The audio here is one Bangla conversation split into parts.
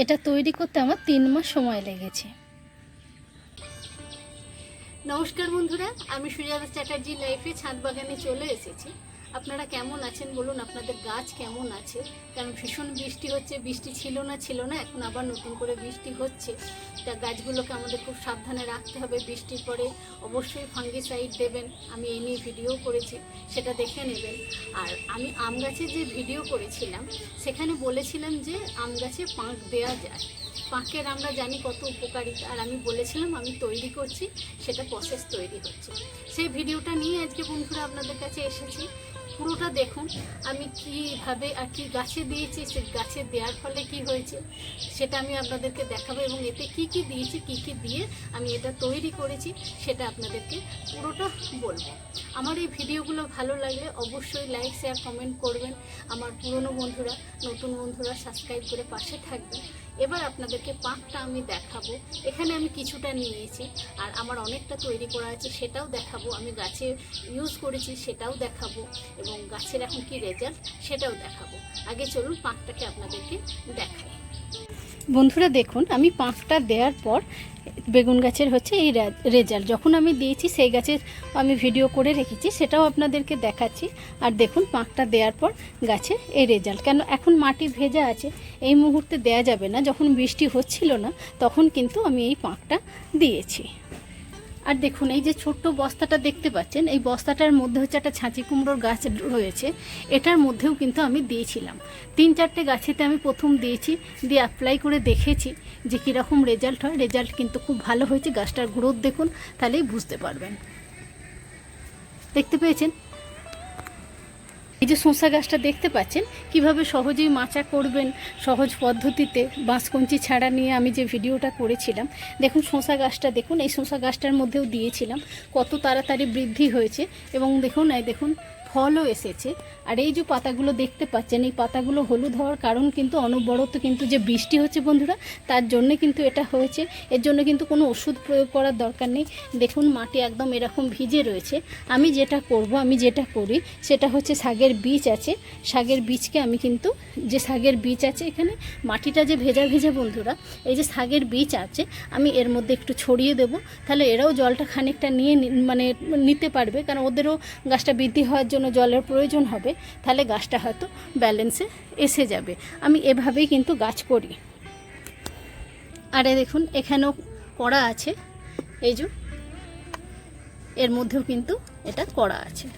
এটা তৈরি করতে আমার তিন মাস সময় লেগেছে। নমস্কার বন্ধুরা, আমি সুজাতা চ্যাটার্জি লাইফে ছাদ বাগানে চলে এসেছি। আপনারা কেমন আছেন বলুন, আপনাদের গাছ কেমন আছে? কারণ ভীষণ বৃষ্টি হচ্ছে, বৃষ্টি ছিল না ছিল না, এখন আবার নতুন করে বৃষ্টি হচ্ছে। তা গাছগুলোকে আমাদের খুব সাবধানে রাখতে হবে বৃষ্টির পরে। অবশ্যই ফাঙ্গিসাইড দেবেন, আমি এই নিয়ে ভিডিও করেছি, সেটা দেখে নেবেন। আর আমি আম গাছের যে ভিডিও করেছিলাম, সেখানে বলেছিলাম যে আম গাছে পাঁক দেওয়া যায়। পাঁকের আমরা জানি কত উপকারিতা, আর আমি বলেছিলাম আমি তৈরি করছি, সেটা প্রসেস তৈরি হচ্ছে। সেই ভিডিওটা নিয়ে আজকে বন্ধুরা আপনাদের কাছে এসেছি। পুরোটা দেখুন, আমি কীভাবে আর কি গাছে দিয়েছি, সে গাছে দেওয়ার ফলে কি হয়েছে, সেটা আমি আপনাদেরকে দেখাবো এবং এতে কি কি দিয়েছি, কি কি দিয়ে আমি এটা তৈরি করেছি, সেটা আপনাদেরকে পুরোটা বলব। আমার এই ভিডিওগুলো ভালো লাগলে অবশ্যই লাইক শেয়ার কমেন্ট করবেন। আমার পুরনো বন্ধুরা, নতুন বন্ধুরা সাবস্ক্রাইব করে পাশে থাকবেন। এবার আপনাদেরকে পাঁকটা আমি দেখাবো। এখানে আমি কিছুটা নিয়েছি, আর আমার অনেকটা তৈরি করা আছে সেটাও দেখাবো। আমি গাছে ইউজ করেছি সেটাও দেখাবো, এবং গাছের এখন কি রেজাল্ট সেটাও দেখাবো। আগে চলুন পাঁকটাকে আপনাদেরকে দেখাই। বন্ধুরা দেখুন, আমি পাঁকটা দেওয়ার পর বেগুন গাছের হচ্ছে এই রেজাল্ট। যখন আমি দিয়েছি, সেই গাছের আমি ভিডিও করে রেখেছি, সেটাও আপনাদেরকে দেখাচ্ছি। আর দেখুন পাঁকটা দেওয়ার পর গাছে এই রেজাল্ট। কেন, এখন মাটি ভেজা আছে, এই মুহূর্তে দেয়া যাবে না। যখন বৃষ্টি হচ্ছিল না, তখন কিন্তু আমি এই পাঁকটা দিয়েছি। আর দেখুন, এই যে ছোট্ট বস্তাটা দেখতে পাচ্ছেন, এই বস্তাটার মধ্যে হচ্ছে একটা ছাঁচি কুমড়োর গাছ রয়েছে। এটার মধ্যেও কিন্তু আমি দিয়েছিলাম। তিন চারটে গাছেতে আমি প্রথম দিয়েছি, দিয়ে অ্যাপ্লাই করে দেখেছি যে কীরকম রেজাল্ট হয়। রেজাল্ট কিন্তু খুব ভালো হয়েছে। গাছটার গ্রোথ দেখুন, তাহলেই বুঝতে পারবেন। দেখতে পেয়েছেন? এই যে শসা গাছটা দেখতে পাচ্ছেন, কীভাবে সহজেই মাচা করবেন সহজ পদ্ধতিতে বাঁশকঞ্চি ছাড়া নিয়ে আমি যে ভিডিওটা করেছিলাম। দেখুন শসা গাছটা, দেখুন, এই শসা গাছটার মধ্যেও দিয়েছিলাম। কত তাড়াতাড়ি বৃদ্ধি হয়েছে এবং দেখুন, এই দেখুন ফলও এসেছে। আর এই যে পাতাগুলো দেখতে পাচ্ছেন, এই পাতাগুলো হলুদ হওয়ার কারণ কিন্তু অনবরত কিন্তু যে বৃষ্টি হচ্ছে বন্ধুরা, তার জন্য কিন্তু এটা হয়েছে। এর জন্য কিন্তু কোনো ওষুধ প্রয়োগ করার দরকার নেই। দেখুন, মাটি একদম এরকম ভিজে রয়েছে। আমি যেটা করব, আমি যেটা করি, সেটা হচ্ছে শাকের বীজ আছে। শাগের বীজকে আমি কিন্তু, যে শাগের বীজ আছে এখানে, মাটিটা যে ভেজা ভেজা বন্ধুরা, এই যে শাকের বীজ আছে, আমি এর মধ্যে একটু ছড়িয়ে দেবো। তাহলে এরাও জলটা খানিকটা নিয়ে মানে নিতে পারবে। কারণ ওদেরও গাছটা বৃদ্ধি হওয়ার জন্য জলের প্রয়োজন হবে, তাহলে গাছটা হয়তো ব্যালেন্সে এসে যাবে। আমি এভাবেই কিন্তু গাছ করি। আরে দেখুন, এখানেও করা আছে। এই যে, এর মধ্যেও কিন্তু এটা করা আছে।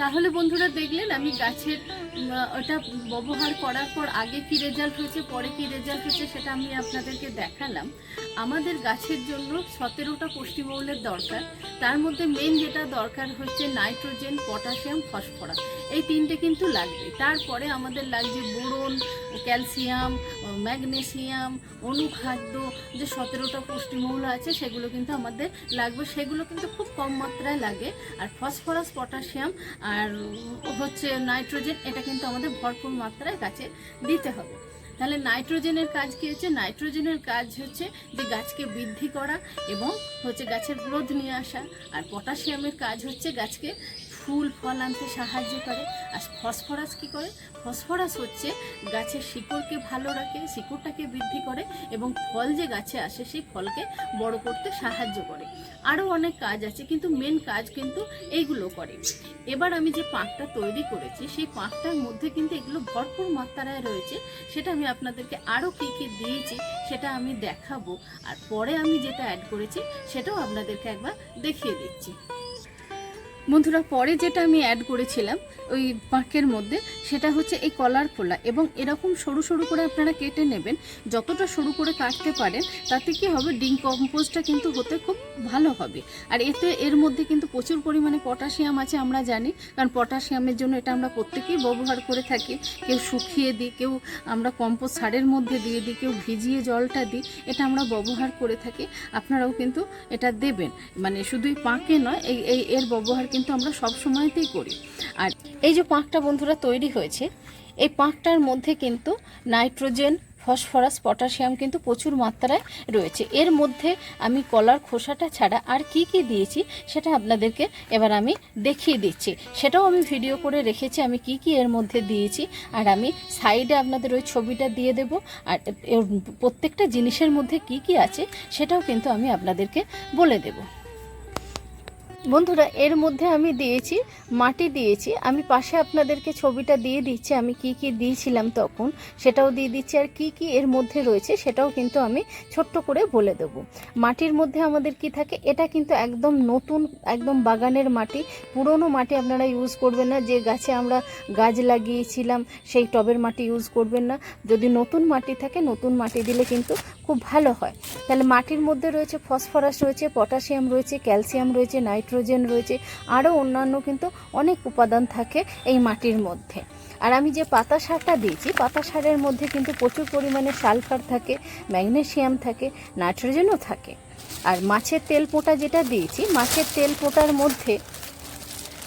তাহলে বন্ধুরা দেখলেন আমি গাছের ওটা ব্যবহার করার পর আগে কি রেজাল্ট হয়েছে, পরে কি রেজাল্ট হয়েছে সেটা আমি আপনাদেরকে দেখালাম। আমাদের গাছের জন্য সতেরোটা পুষ্টিমৌলের দরকার। তার মধ্যে মেন যেটা দরকার হচ্ছে নাইট্রোজেন পটাশিয়াম ফসফরাস এই তিনটে কিন্তু লাগবে। তারপরে আমাদের লাগছে বোরন ক্যালসিয়াম ম্যাগনেসিয়াম অনুখাদ্য, যে সতেরোটা পুষ্টিমৌল আছে সেগুলো কিন্তু আমাদের লাগবে। সেগুলো কিন্তু খুব কম মাত্রায় লাগে। আর ফসফরাস পটাশিয়াম আর হচ্ছে নাইট্রোজেন, এটা কিন্তু আমাদের ভরপুর মাত্রায় গাছে দিতে হবে। তাহলে নাইট্রোজেনের কাজ কী হচ্ছে? নাইট্রোজেনের কাজ হচ্ছে যে গাছকে বৃদ্ধি করা এবং হচ্ছে গাছের গ্রোথ নিয়ে আসা। আর পটাশিয়ামের কাজ হচ্ছে গাছকে ফুল, ফল আনতে সাহায্য করে। আর ফসফরাস কি করে? ফসফরাস হচ্ছে গাছের শিকড়কে ভালো রাখে, শিকড়টাকে বৃদ্ধি করে এবং ফল যে গাছে আসে, সেই ফলকে বড় করতে সাহায্য করে। আরও অনেক কাজ আছে, কিন্তু মেন কাজ কিন্তু এইগুলো করে। এবার আমি যে পাঁকটা তৈরি করেছি, সেই পাঁকটার মধ্যে কিন্তু এগুলো ভরপুর মাত্রায় রয়েছে। সেটা আমি আপনাদেরকে আরও কী কী দিয়েছি, সেটা আমি দেখাবো। আর পরে আমি যেটা অ্যাড করেছি, সেটাও আপনাদেরকে একবার দেখিয়ে দিচ্ছি। বন্ধুরা, পরে যেটা আমি অ্যাড করেছিলাম, ওই পাঁকের মধ্যে, সেটা হচ্ছে এই কলার খোলা এবং এরকম সরু সরু করে আপনারা কেটে নেবেন। যতটা সরু করে কাটতে পারেন, তাতে কি হবে? ডিং কম্পোস্টটা কিন্তু হতে খুব ভালো হবে। আর এতে এর মধ্যে কিন্তু প্রচুর পরিমাণে পটাশিয়াম আছে আমরা জানি, কারণ পটাশিয়ামের জন্য এটা আমরা প্রত্যেকেই ব্যবহার করে থাকি। কেউ শুকিয়ে দিই, কেউ আমরা কম্পোস্ট সারের মধ্যে দিয়ে দিই, কেউ ভিজিয়ে জলটা দিই, এটা আমরা ব্যবহার করে থাকি। আপনারাও কিন্তু এটা দেবেন। মানে শুধুই পাঁকে নয় এই এর ব্যবহার কিন্তু আমরা সব সময়তেই করি। আর এই যে পাঁকটা বন্ধুরা তৈরি হয়েছে, এই পাঁকটার মধ্যে কিন্তু নাইট্রোজেন, ফসফরাস, পটাশিয়াম কিন্তু প্রচুর মাত্রায় রয়েছে। এর মধ্যে আমি কলার খোসাটা ছাড়া আর কি কি দিয়েছি সেটা আপনাদেরকে এবার আমি দেখিয়ে দিচ্ছি। সেটাও আমি ভিডিও করে রেখেছি, আমি কি কি এর মধ্যে দিয়েছি। আর আমি সাইডে আপনাদের ওই ছবিটা দিয়ে দেব। আর প্রত্যেকটা জিনিসের মধ্যে কি কি আছে সেটাও কিন্তু আমি আপনাদেরকে বলে দেবো। বন্ধুরা, এর মধ্যে আমি দিয়েছি, মাটি দিয়েছি। আমি পাশে আপনাদেরকে ছবিটা দিয়ে দিচ্ছি, আমি কি কি দিয়েছিলাম তখন, সেটাও দিয়ে দিচ্ছি। আর কি কি এর মধ্যে রয়েছে, সেটাও কিন্তু আমি ছোট্ট করে বলে দেব। মাটির মধ্যে আমাদের কি থাকে, এটা কিন্তু একদম নতুন, একদম বাগানের মাটি। পুরনো মাটি আপনারা ইউজ করবেন না, যে গাছে আমরা গাছ লাগিয়েছিলাম, সেই টবের মাটি ইউজ করবেন না। যদি নতুন মাটি থাকে, নতুন মাটি দিলে কিন্তু খুব ভালো হয়। তাহলে মাটির মধ্যে রয়েছে ফসফরাস রয়েছে, পটাশিয়াম রয়েছে, ক্যালসিয়াম রয়েছে, নাইট্রোজেন রয়েছে, আরও অন্যান্য কিন্তু অনেক উপাদান থাকে এই মাটির মধ্যে। আর আমি যে পাতা সারটা দিয়েছি, পাতা সারের মধ্যে কিন্তু প্রচুর পরিমাণে সালফার থাকে ম্যাগনেসিয়াম থাকে, নাইট্রোজেনও থাকে। আর মাছের তেল পোঁটা যেটা দিয়েছি, মাছের তেল পোঁটার মধ্যে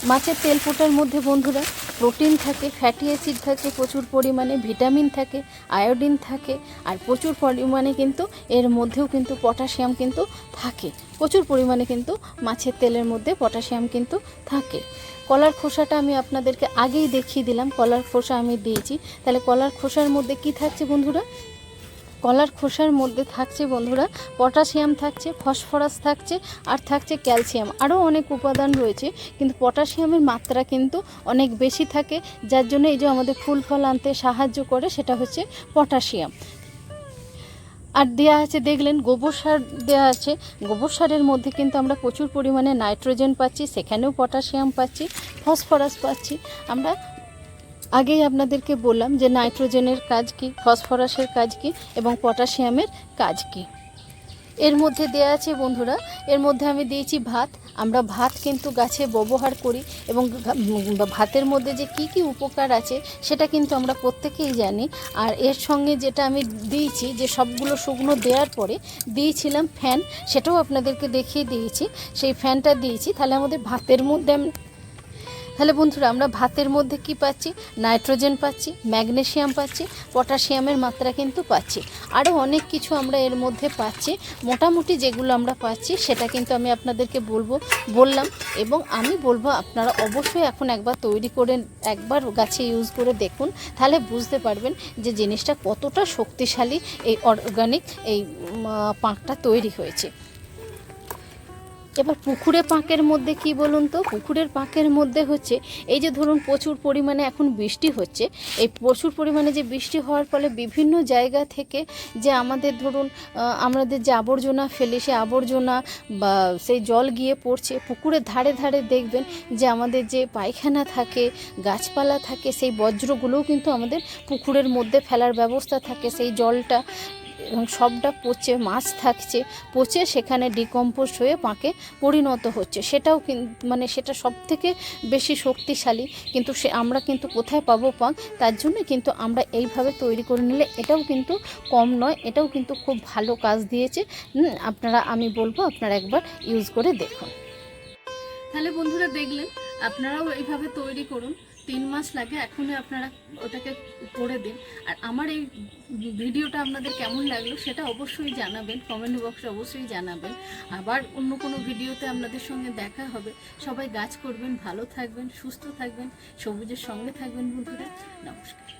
মাছের তেল পোঁটার মধ্যে বন্ধুরা প্রোটিন থাকে ফ্যাটি অ্যাসিড থাকে, প্রচুর পরিমাণে ভিটামিন থাকে, আয়োডিন থাকে আর প্রচুর পরিমাণে কিন্তু এর মধ্যেও কিন্তু পটাশিয়াম কিন্তু থাকে। প্রচুর পরিমাণে কিন্তু মাছের তেলের মধ্যে পটাশিয়াম কিন্তু থাকে। কলার খোসাটা আমি আপনাদেরকে আগেই দেখিয়ে দিলাম। কলার খোসা আমি দিয়েছি। তাহলে কলার খোসার মধ্যে কি থাকছে বন্ধুরা? কলার খোসার মধ্যে থাকছে বন্ধুরা, পটাশিয়াম থাকছে, ফসফরাস থাকছে, আর থাকছে ক্যালসিয়াম। আরও অনেক উপাদান রয়েছে, কিন্তু পটাশিয়ামের মাত্রা কিন্তু অনেক বেশি থাকে, যার জন্য এই যে আমাদের ফুল ফল আনতে সাহায্য করে, সেটা হচ্ছে পটাশিয়াম। আর দেওয়া আছে, দেখলেন, গোবর সার দেওয়া আছে। গোবর সারের মধ্যে কিন্তু আমরা প্রচুর পরিমাণে নাইট্রোজেন পাচ্ছি, সেখানেও পটাশিয়াম পাচ্ছি, ফসফরাস পাচ্ছি। আমরা আগেই আপনাদেরকে বললাম যে নাইট্রোজেনের কাজ কি, ফসফরাসের কাজ কি এবং পটাশিয়ামের কাজ কি। এর মধ্যে দেওয়া আছে বন্ধুরা, এর মধ্যে আমি দিয়েছি ভাত। আমরা ভাত কিন্তু গাছে ব্যবহার করি এবং ভাতের মধ্যে যে কি কি উপকার আছে সেটা কিন্তু আমরা প্রত্যেকেই জানি। আর এর সঙ্গে যেটা আমি দিয়েছি, যে সবগুলো শুকনো দেওয়ার পরে দিয়েছিলাম ফ্যান, সেটাও আপনাদেরকে দেখিয়ে দিয়েছি। সেই ফ্যানটা দিয়েছি, তাহলে আমাদের ভাতের মধ্যে তাহলে বন্ধুরা, আমরা ভাতের মধ্যে কি পাচ্ছি? নাইট্রোজেন পাচ্ছি, ম্যাগনেশিয়াম পাচ্ছি, পটাশিয়ামের মাত্রা কিন্তু পাচ্ছি। আরও অনেক কিছু আমরা এর মধ্যে পাচ্ছি। মোটামুটি যেগুলো আমরা পাচ্ছি, সেটা কিন্তু আমি আপনাদেরকে বলব, বললাম। এবং আমি বলব, আপনারা অবশ্যই এখন একবার তৈরি করে, একবার গাছে ইউজ করে দেখুন। তাহলে বুঝতে পারবেন যে জিনিসটা কতটা শক্তিশালী এই অর্গানিক এই পাঁকটা তৈরি হয়েছে। এবার পুকুরে পাঁকের মধ্যে কি বলুন তো? পুকুরের পাঁকের মধ্যে হচ্ছে, এই যে ধরুন প্রচুর পরিমাণে এখন বৃষ্টি হচ্ছে, এই প্রচুর পরিমাণে যে বৃষ্টি হওয়ার ফলে বিভিন্ন জায়গা থেকে যে আমাদের ধরুন আমাদের যে আবর্জনা ফেলি, সে আবর্জনা বা সেই জল গিয়ে পড়ছে, পুকুরের ধারে ধারে দেখবেন যে আমাদের যে পায়খানা থাকে, গাছপালা থাকে, সেই বজ্রগুলোও কিন্তু আমাদের পুকুরের মধ্যে ফেলার ব্যবস্থা থাকে, সেই জলটা এবং সবটা পচে মাছ থাকছে, পচে সেখানে ডিকম্পোজ হয়ে পাঁকে পরিণত হচ্ছে। সেটাও মানে সেটা সব থেকে বেশি শক্তিশালী। কিন্তু সে, আমরা কিন্তু কোথায় পাবো পাঁক? তার জন্য কিন্তু আমরা এইভাবে তৈরি করে নিলে এটাও কিন্তু কম নয়, এটাও কিন্তু খুব ভালো কাজ দিয়েছে। আপনারা, আমি বলব আপনারা একবার ইউজ করে দেখুন। তাহলে বন্ধুরা দেখলেন, আপনারাও এইভাবে তৈরি করুন। তিন মাস লাগে, এখনই আপনারা ওটাকে করে দিন। আর আমার এই ভিডিওটা আপনাদের কেমন লাগল সেটা অবশ্যই জানাবেন কমেন্ট বক্সে অবশ্যই জানাবেন। আবার অন্য কোনো ভিডিওতে আপনাদের সঙ্গে দেখা হবে। সবাই গাছ করবেন, ভালো থাকবেন, সুস্থ থাকবেন, সবুজের সঙ্গে থাকবেন বন্ধুরা। নমস্কার।